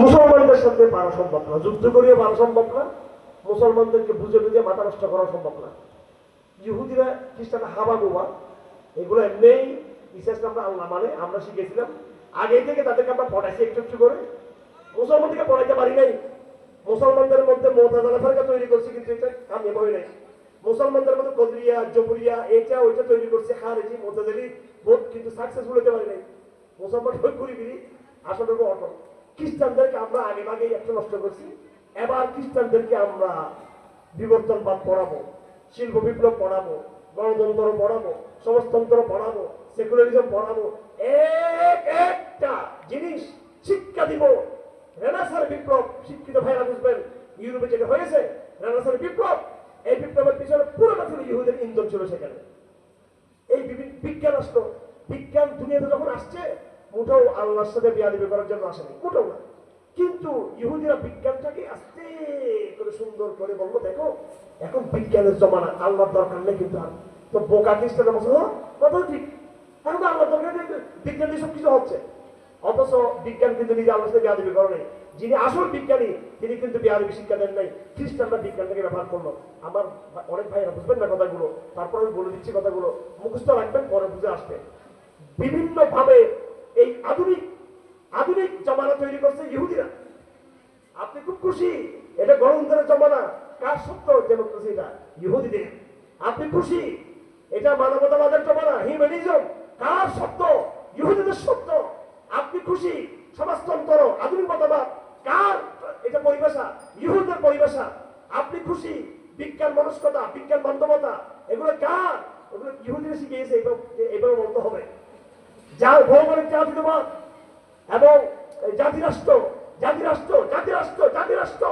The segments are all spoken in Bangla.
মুসলমানদের সাথে পারা সম্ভব না। যুদ্ধ করিয়ে পারা সম্ভব না। মুসলমানদেরকে বুঝে বুঝে মাথা নষ্ট করা সম্ভব না। ইহুদিরা খ্রিস্টানরা হাবা গোবা এগুলো এমনিই বিশেষ আমরা আল্লাহ মানে আমরা শিখেছিলাম। আগে থেকে তাদেরকে আমরা পড়াইছি একটু একটু করে। মুসলমানদেরকে পড়াইতে পারি নাই। মুসলমানদের মধ্যে মোতাজালা ফেরকা তৈরি করছি কিন্তু এটা কামিয়াব হয় নাই। মুসলমানদের মধ্যে কদরিয়া, জবরিয়া, এটা, ওইটা তৈরি করছে, খারেজি, মোতাজালি বোধ কিন্তু সাকসেসফুল হতে পারি নাই। মুসলমান ঘুরি আসলে অটল। খ্রিস্টানদেরকে আমরা আগে আগেই একটা নষ্ট করছি। এবার খ্রিস্টানদেরকে আমরা বিবর্তনবাদ পড়াবো, শিল্প বিপ্লব পড়াবো, গণতন্ত্র পড়াবো, সমাজতন্ত্র পড়াবো, সেকুলারিজম পড়াবো, এক একটা জিনিস শিক্ষা দিব। রেনাসার বিপ্লব, শিক্ষিত ভাইরা বুঝবেন, ইউরোপে যেটা হয়েছে রেনাসার বিপ্লব, এই বিপ্লবের পিছনে পুরোটা ছিল ইহুদের ইন্ধন ছিল সেখানে। এই বিজ্ঞান আসলো। বিজ্ঞান দুনিয়াতে যখন আসছে মোটেও আল্লাহর সাথে বিয়াদিবি করার জন্য আসেনি মোটেও না। কিন্তু ইহুদিরা বিজ্ঞানটাকে আস্তে করে সুন্দর করে বলব দেখো এখন বিজ্ঞানের জমানা আল্লাহর দরকার নেই কিন্তু আর। তো বোকা খ্রিস্টানের বলছে "হ্যাঁ, কথা ঠিক? এখন তো আল্লাহর দরকার নেই বিজ্ঞান দিয়ে সব কিছু হচ্ছে। অথচ বিজ্ঞান কিন্তু নিজে আল্লাহর সাথে বিয়াদিবি করে নেই। যিনি আসল বিজ্ঞানী তিনি কিন্তু বিহারবি শিক্ষা দেন নাই। খ্রিস্টানরা বিজ্ঞানটাকে ব্যবহার করল। আমার অনেক ভাইরা বুঝবেন না কথাগুলো। তারপরে আমি বলে দিচ্ছি কথাগুলো। মুখস্থ রাখবেন পরে বুঝে আসবে। বিভিন্ন ভাবে এই আধুনিক আধুনিক জমানা তৈরি করছে ইহুদিরা। আপনি খুব খুশি? এটা গণতন্ত্রের জমানা। কার সত্য ডেমোক্রেসি এটা? ইহুদিদের। আপনি খুশি? এটা মানবতাবাদের জমানা, হিউম্যানিজম। কার সত্য? ইহুদিদের সত্য। আপনি খুশি? সমাজতন্ত্র আধুনিক মতবাদ কার? এটা পরিভাষা ইহুদের পরিভাষা আপনি খুশি? বিজ্ঞান মনস্কতা, বিজ্ঞান বান্ধবতা। এগুলো কার? এগুলো ইহুদিরা শিখিয়েছে এইভাবে এইভাবে বলতে হবে। যার ভৌগোলিক জাতীয়বাদ এবং জাতিরাষ্ট্র জাতিরাষ্ট্র জাতিরাষ্ট্র জাতিরাষ্ট্র জাতি রাষ্ট্র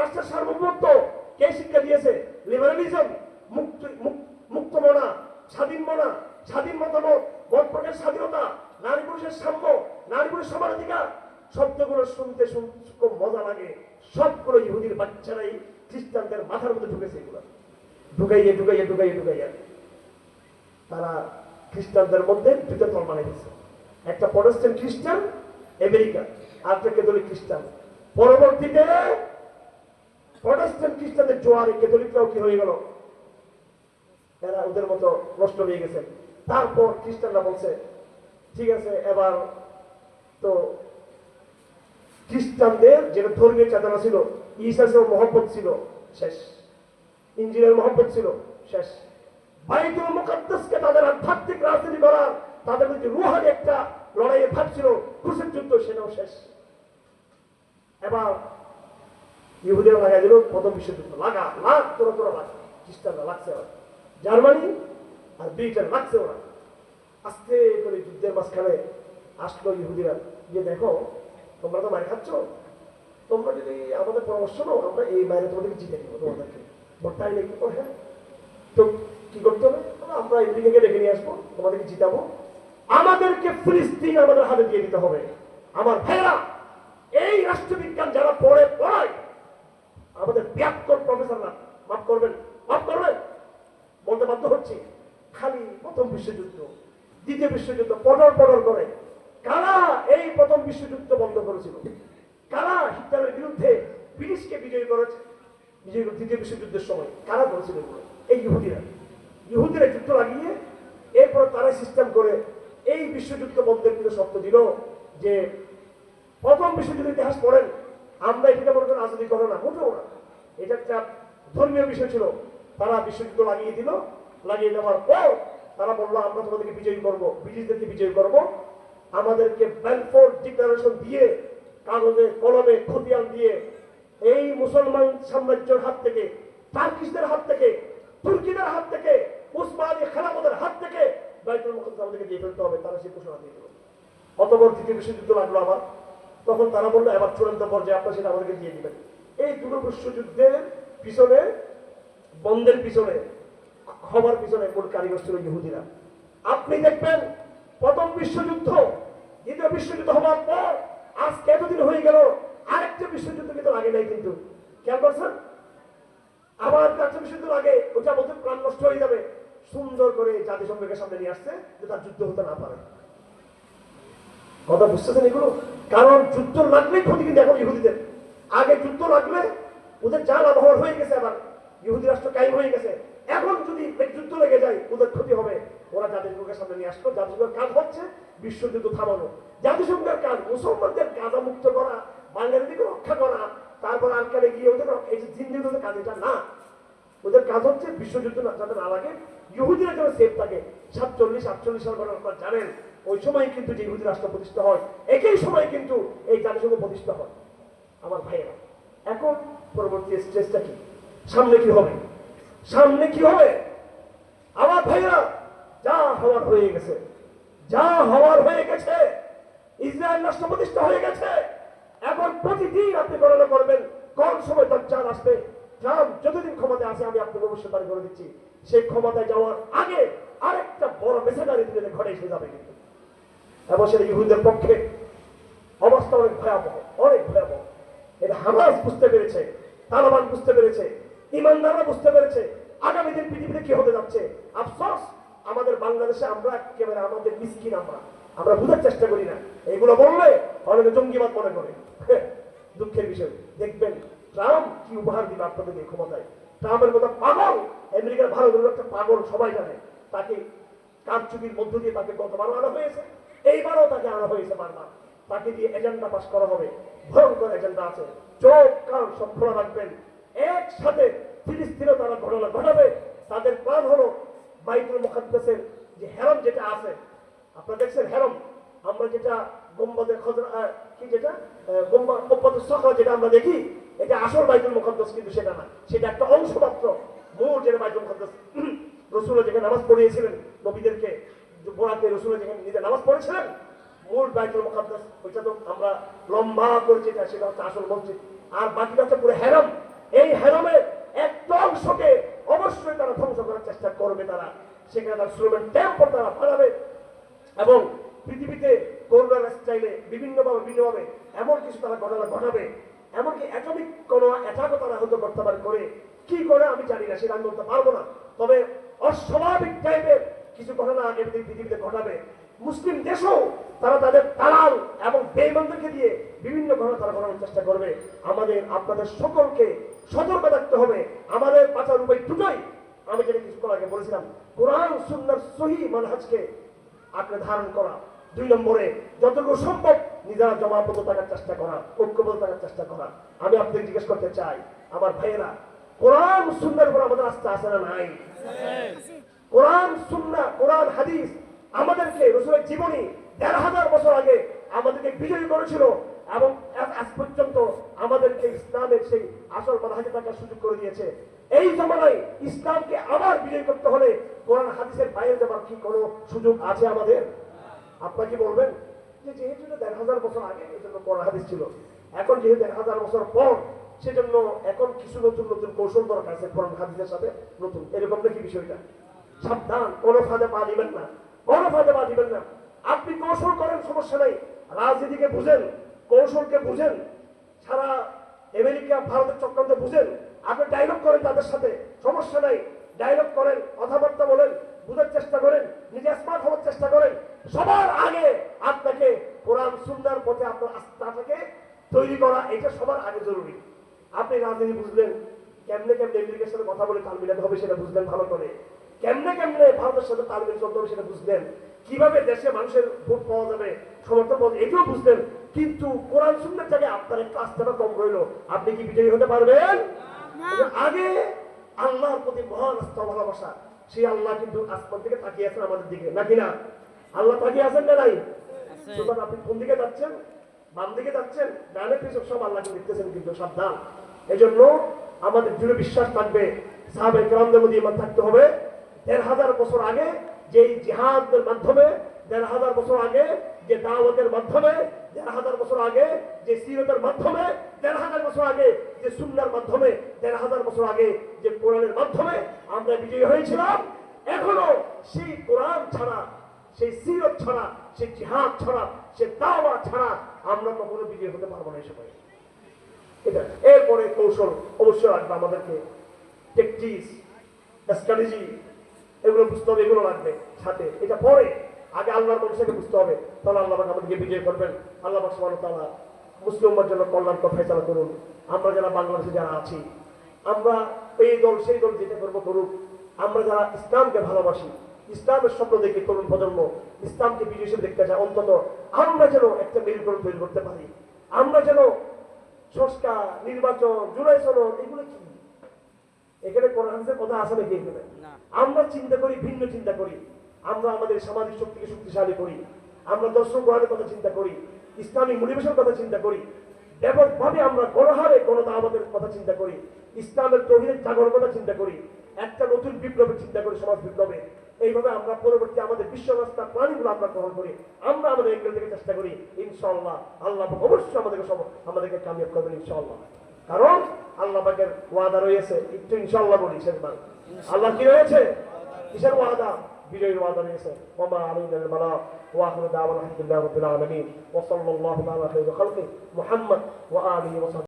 রাষ্ট্রের সার্বভৌমত্ব কে শিক্ষা দিয়েছে? লিবারালিজম, মুক্ত মুক্ত মনা স্বাধীন মনা স্বাধীন মতামত, মত স্বাধীনতা, নারী পুরুষের সাম্য, নারী পুরুষ সমান অধিকার, শব্দগুলো শুনতে শুনতে খুব মজা লাগে। সবগুলো ইহুদির বাচ্চারাই খ্রিস্টানদের মাথার মধ্যে ঢুকেছে এগুলো। ঢুকাইয়ে ঢুকাইয়ে ঢুকাইয়ে ঢুকাইয়ে। তারা খ্রিস্টানদের মধ্যে দুটো দল গেছে একটা প্রটেস্ট্যান্ট খ্রিস্টান আমেরিকা আর একটা ক্যাথলিক খ্রিস্টান। পরবর্তীতে প্রটেস্ট্যান্ট খ্রিস্টানদের জোয়ারে ক্যাথলিকরাও কি হয়ে গেল? এরা ওদের মতো নষ্ট হয়ে গেছে। তারপর খ্রিস্টানরা বলছে, ঠিক আছে, এবার তো খ্রিস্টানদের যেটা ধর্মীয় চেতনা ছিল ঈশাসের মহব্বত ছিল, শেষ। ইঞ্জিনের মহব্বত ছিল, শেষ। বাইতুল মুকাদ্দাসকে তাদের আধ্যাত্মিক রাজনীতি করার, তাদের মধ্যে রুহানি একটা লড়াইয়ের ভাব ছিল ক্রুশের যুদ্ধ সেটাও শেষ। এবার ইহুদিরা লাগাই দিল প্রথম বিশ্বযুদ্ধ লাগা লাগ তোরা তোরা লাগ খ্রিস্টানরা লাগছে জার্মানি আর ব্রিটেন লাগছে ওরা। আস্তে করে যুদ্ধের মাঝখানে আসলো ইহুদিরা। যে দেখো, তোমরা তো মারি খাচ্ছ। তোমরা যদি আমাদের পরামর্শ নাও, আমরা এই বাইরে তোমাদেরকে জিতে দিব তোমাদেরকে। বল তাই নাকি হ্যাঁ? তো কি করতে হবে? আমরা আমেরিকাকে ডেকে নিয়ে আসব, তোমাদেরকে জিতাবো। আমাদেরকে ফিলিস্তিন আমাদের হাতে দিয়ে দিতে হবে। আমার ভাইরা এই রাষ্ট্রবিজ্ঞান যারা পড়ে, পড়ায়, আমাদের ব্যাকরণ প্রফেসররা, মাফ করবেন মাফ করবেন, বলতে বাধ্য হচ্ছে, খালি প্রথম বিশ্বযুদ্ধ, দ্বিতীয় বিশ্বযুদ্ধ পটর পটর করে। কারা এই প্রথম বিশ্বযুদ্ধ বন্ধ করেছিল? কারা হিটলারের বিরুদ্ধে ব্রিটিশকে বিজয়ী করেছে? বিজয়ী দ্বিতীয় বিশ্বযুদ্ধের সময়। কারা করেছিল? এই ইহুদিরা। ইহুদিরা যুদ্ধ লাগিয়ে এরপর তারা সিস্টেম করে এই বিশ্বযুদ্ধ বন্ধের কিন্তু শর্ত দিল যে প্রথম বিশ্বযুদ্ধ ইতিহাস পড়েন। আমরা এটাকে মনে করেন রাজনীতি করো না মোটেও না। এটা একটা ধর্মীয় বিষয় ছিল। তারা বিশ্বযুদ্ধ লাগিয়ে দিল। লাগিয়ে দেওয়ার পর তারা বলল, আমরা তোমাদেরকে বিজয়ী করব, ব্রিটিশদেরকে বিজয়ী করব। আমাদেরকে ব্যালফোর্ড ডিক্লারেশন দিয়ে, কাগজে, কলমে খতিয়ান দিয়ে, এই মুসলমান সাম্রাজ্যের হাত থেকে টার্কিশদের হাত থেকে তুর্কিদের হাত থেকে উসমানী খেলাফতের হাত থেকে বাইতুল মুকদ্দাস আমাদেরকে দিয়ে ফেলতে হবে, তারা সেই ঘোষণা দিয়ে দিল। অতবর তৃতীয় বিশ্বযুদ্ধ লাগল আবার তখন তারা বলল, এবার চূড়ান্ত পর্যায়ে আপনার সেটা আমাদেরকে দিয়ে দিবেন। এই দুটো বিশ্বযুদ্ধের পিছনে, বন্ধের পিছনে হবার পিছনে মূল কারিগর ছিল ইহুদিরা? আপনি দেখবেন, প্রথম বিশ্বযুদ্ধ, দ্বিতীয় বিশ্বযুদ্ধ হওয়ার পর আজকে এতদিন হয়ে গেল, আরেকটা বিশ্বযুদ্ধ কিন্তু লাগে নাই কিন্তু। খেয়াল করছেন? আবার একটা বিশ্বযুদ্ধ লাগে ওটা বলতে প্রাণ নষ্ট হয়ে যাবে। সুন্দর করে জাতিসংঘকে সামনে নিয়ে আসছে যে তার যুদ্ধ হতে না পারে। কথা বুঝতেছেন এগুলো? কারণ যুদ্ধ লাগলেই ক্ষতি কিন্তু এখন ইহুদিদের। আগে যুদ্ধ লাগলে ওদের যা লাভবান হয়ে গেছে আবার ইহুদি রাষ্ট্র কায়েম হয়ে গেছে। এখন যদি যুদ্ধ লেগে যায়, ওদের ক্ষতি হবে। ওরা জাতিসংঘের সামনে নিয়ে আসলো, জাতিসংঘের কাজ হচ্ছে বিশ্বযুদ্ধ থামানো। জাতিসংঘের কাজ, মুসলমানদের কাজা মুক্ত করা, বাঙালিদেরকে রক্ষা করা, তারপর আলকালে গিয়ে ওদের এই যে ওদের কাজ, এটা না। ওদের কাজ হচ্ছে বিশ্বযুদ্ধ যাতে না লাগে ইহুদিরা যেন সেফ থাকে, সাতচল্লিশ, আটচল্লিশ সাল পরে আপনারা জানেন, ওই সময় কিন্তু যে ইহুদি রাষ্ট্র প্রতিষ্ঠা হয়, একই সময় কিন্তু এই জাতিসংঘ প্রতিষ্ঠা হয়। আমার ভাইয়েরা, এখন পরবর্তী স্টেজটা কি? সামনে কি হবে? সামনে কি হবে? আমার ভাইয়েরা, যা হওয়ার হয়ে গেছে, যা হওয়ার হয়ে গেছে, ইসরায়েল রাষ্ট্র প্রতিষ্ঠা হয়ে গেছে। এখন প্রতিদিন আপনি গণনা করবেন, কোন সময় দজ্জাল আসবে? ট্রাম্প যতদিন ক্ষমতায় আছে, আমি আপনাকে ভবিষ্যৎবাণী করে দিচ্ছি, সেই ক্ষমতায় যাওয়ার আগে আরেকটা বড় মেসেজারি দিনে ঘটে এসে যাবে কিন্তু। এবং সেটা ইহুদের পক্ষে অবস্থা অনেক ভয়াবহ অনেক ভয়াবহ। এটা হামাস বুঝতে পেরেছে, তালেবান বুঝতে পেরেছে, ইমানদাররা বুঝতে পেরেছে, আগামী দিন পৃথিবীতে কি হতে যাচ্ছে। আফসোস, আমাদের বাংলাদেশে আমরা একেবারে আমাদের মিসকিন আমরা। আমরা বুঝার চেষ্টা করি না। এগুলো বললে অনেকে জঙ্গিবাদ মনে করে। দুঃখের বিষয়। দেখবেন ট্রাম্প কি উপহার দিবে আপনাদেরকে ক্ষমতায়? ট্রাম্পের কথা পাগল, আমেরিকার ভালো একটা পাগল সবাই জানে। তাকে কারচুপির মধ্য দিয়ে তাকে গতবারও আনা হয়েছে, এইবারও তাকে আনা হয়েছে বারবার। তাকে দিয়ে এজেন্ডা পাস করা হবে। ভয়ঙ্কর এজেন্ডা আছে। চোখ কান সব খোলা রাখবেন। একসাথে ফিলিস্তিনও তারা ঘটনা ঘটাবে। তাদের প্ল্যান হলো বাইতুল মুখাদ্দাসের যে হেরম যেটা আছে, আপনারা দেখছেন হেরম? আমরা যেটা গম্বাদের খজরা কি যেটা? গম্বা গম্বাদের সখরা যেটা আমরা দেখি এটা আসল বাইতুল মুখাদ্দাস কিন্তু সেটা না। সেটা একটা অংশ মাত্র মূল যেটা বাইতুল মুখাদ্দাস রসুল যেখানে নামাজ পড়িয়েছিলেন, নবীদেরকে বোরাতে রসুল যেখানে নিজে নামাজ পড়েছিলেন, মূল বাইতুল মুখাদ্দাস ওইটা তো আমরা লম্বা করে যেটা, সেটা হচ্ছে আসল মসজিদ। আর বাকিটা হচ্ছে পুরো হেরম। এই হেরমের একটা অংশকে অবশ্যই তারা ধ্বংস করার চেষ্টা করবে তারা। সেখানে তারা শ্রমের টেম্পল তারা বাড়াবে এবং পৃথিবীতে করোনার স্টাইলে বিভিন্নভাবে বিভিন্নভাবে এমন কিছু তারা ঘটনা ঘটাবে এমনকি অ্যাটমিক কোনো অ্যাটাকও তারা হয়তো করতে করে। কি করে আমি জানি না সেটা আমি বলতে পারব না। তবে অস্বাভাবিক টাইপের কিছু ঘটনা আগে পৃথিবীতে ঘটাবে। মুসলিম দেশও তারা তাদের দালাল এবং বেইমানদেরকে দিয়ে বিভিন্ন ঘটনা তারা ঘটানোর চেষ্টা করবে। আমাদের, আপনাদের সকলকে সতর্ক থাকতে হবে। আমাদের বাঁচার উপায় দুটোই আমি যেটা কিছুক্ষণ আগে বলেছিলাম। কোরআন সুন্দর সহি মানহাজকে আঁকড়ে ধারণ করা। দুই নম্বরে, যতটুকু সম্ভব নিজেরা জমাবদ্ধ থাকার চেষ্টা করা, ঐক্যবদ্ধ থাকার চেষ্টা করা। আমি আপনাকে জিজ্ঞেস করতে চাই, আমার ভাইয়েরা, কোরআন সুন্দর করে আমাদের আস্থা আছে না নাই? কোরআন, সুন্না, কোরআন, হাদিস আমাদেরকে রসুলের জীবনী দেড় হাজার বছর আগে আমাদেরকে বিজয়ী করেছিল এবং আজ আজ পর্যন্ত আমাদেরকে ইসলামের সেই আসল মানহাজে থাকার সুযোগ করে দিয়েছে। এই জমানায় ইসলামকে আবার বিজয় করতে হলে কোরআন, হাদিসের বাইরে যাবার কি কোনো সুযোগ আছে আমাদের? আপনার কি বলবেন? যেহেতু দেড় হাজার বছর আগে, এই জন্য কোরআন হাদিস ছিল। এখন যেহেতু দেড় হাজার বছর পর, সেজন্য এখন কিছু নতুন নতুন কৌশল দরকার আছে কোরআন হাদিসের সাথে নতুন। এরকম নাকি বিষয়টা। সাবধান কোনো ফাঁদে পা দিবেন না। কোনো ফাঁদে পা দিবেন না। আপনি কৌশল করেন, সমস্যা নেই। রাজনীতিকে বুঝেন, কৌশলকে বুঝেন। সারা আমেরিকা, ভারতের চক্রান্ত বুঝেন। আপনি ডায়লগ করেন তাদের সাথে, সমস্যা নাই। ডায়লগ করেন কথাবার্তা বলেন বুঝার চেষ্টা করেন নিজে স্মার্ট হওয়ার চেষ্টা করেন সবার আগে আপনাকে কোরআন সুন্দর পথে আপনার আস্থাটাকে তৈরি করা এটা সবার আগে জরুরি রাজনীতি বুঝলেন কেমনে কেমনে আমেরিকার সাথে কথা বলে তাল মিলাতে হবে সেটা বুঝলেন ভালো করে। কেমনে কেমনে ভারতের সাথে তাল মিল চলতে হবে সেটা বুঝলেন। কীভাবে দেশে মানুষের ভোট পাওয়া যাবে সমর্থন পাওয়া এটাও বুঝলেন। কিন্তু কোরআন সুন্দর জায়গায় আপনার একটু আস্থাটা কম রইল। আপনি কি বিজয়ী হতে পারবেন? আগে আল্লাহর প্রতি মহান আস্থা ভালোবাসা সেই আল্লাহ কিন্তু আসমান থেকে তাকিয়ে আছেন আমাদের দিকে নাকি না? আল্লাহ তাকিয়ে আছেন না নাই? সুতরাং আপনি কোন দিকে যাচ্ছেন? বাম দিকে যাচ্ছেন? ডানে পিছন সব আল্লাহকে দেখতেছেন কিন্তু সাবধান। এই জন্য আমাদের দৃঢ় বিশ্বাস থাকবে সাহাবে গ্রামদের মধ্যে ইমান থাকতে হবে। দেড় হাজার বছর আগে যে জিহাদের মাধ্যমে, দেড় হাজার বছর আগে যে দাওয়াতের মাধ্যমে, দেড় হাজার বছর আগে যে সিরতের মাধ্যমে, দেড় হাজার বছর আগে যে সুন্দর মাধ্যমে, দেড় হাজার বছর আগে যে কোরআনের মাধ্যমে আমরা বিজয়ী হয়েছিলাম। এখনও সেই কোরআন ছাড়া, সেই সিরত ছাড়া, সেই জিহাদ ছাড়া, সেই দাওয়া ছাড়া আমরা কখনো বিজয়ী হতে পারব না এই সময়। এটা। এরপরে কৌশল অবশ্যই লাগবে আমাদেরকে। টেকটিক্স স্ট্র্যাটেজি এগুলো বুঝতে হবে, এগুলো লাগবে সাথে। এটা পরে, আগে আল্লাহর মানুষকে বুঝতে হবে। তাহলে আল্লাহ আমাদেরকে বিজয় করবেন। আল্লাহ সুবহানাহু তাআলা মুসলিম উম্মার জন্য কল্যাণকর ফয়সালা করুন। আমরা যারা বাংলাদেশে যারা আছি, আমরা এই দল, সেই দল যেটা করব করুক। আমরা যারা ইসলামকে ভালোবাসি, ইসলামের স্বপ্ন দেখি তরুণ প্রজন্ম, ইসলামকে বিজয় হিসেবে দেখতে চাই অন্তত আমরা যেন একটা মেরুকরণ তৈরি করতে পারি। আমরা যেন সংস্কার নির্বাচন জুলাই সনদ এগুলো কি? এখানে কোরআন কথা নাকি এখানে? আমরা চিন্তা করি ভিন্ন চিন্তা করি। আমরা আমাদের সামাজিক শক্তিকে শক্তিশালী করি। আমরা দর্শক কোরআনের কথা চিন্তা করি। ইসলামিক মোটিভেশনের কথা চিন্তা করি। ব্যাপকভাবে আমরা গণহারে গণদাবাদের কথা চিন্তা করি। ইসলামের তহিদের জাগরণ কথা চিন্তা করি। একটা নতুন বিপ্লবের চিন্তা করি সমাজ বিপ্লবে। এইভাবে আমরা পরবর্তী আমাদের বিশ্ব ব্যবস্থার প্রাণীগুলো আমরা গ্রহণ করি। আমরা আমাদের এঙ্গেল থেকে চেষ্টা করি ইনশাল্লাহ আল্লাহ অবশ্যই আমাদেরকে সব আমাদেরকে কামিয়াব করবেন ইনশাআল্লাহ। কারণ আল্লাহ পাকের ওয়াদা রয়েছে, একটু ইনশাল্লাহ বলি শেষবার আল্লাহ কি রয়েছে? কিসের ওয়াদা? বিজয়ের ওয়াদা রয়েছে। ওমা আলাইনা আল বালা ওয়া আখিরু দাওয়ানা আলহামদুলিল্লাহি আলা খাইরি খালকি। মুহাম্মদ ওয়া ওয়া সাহবিহি।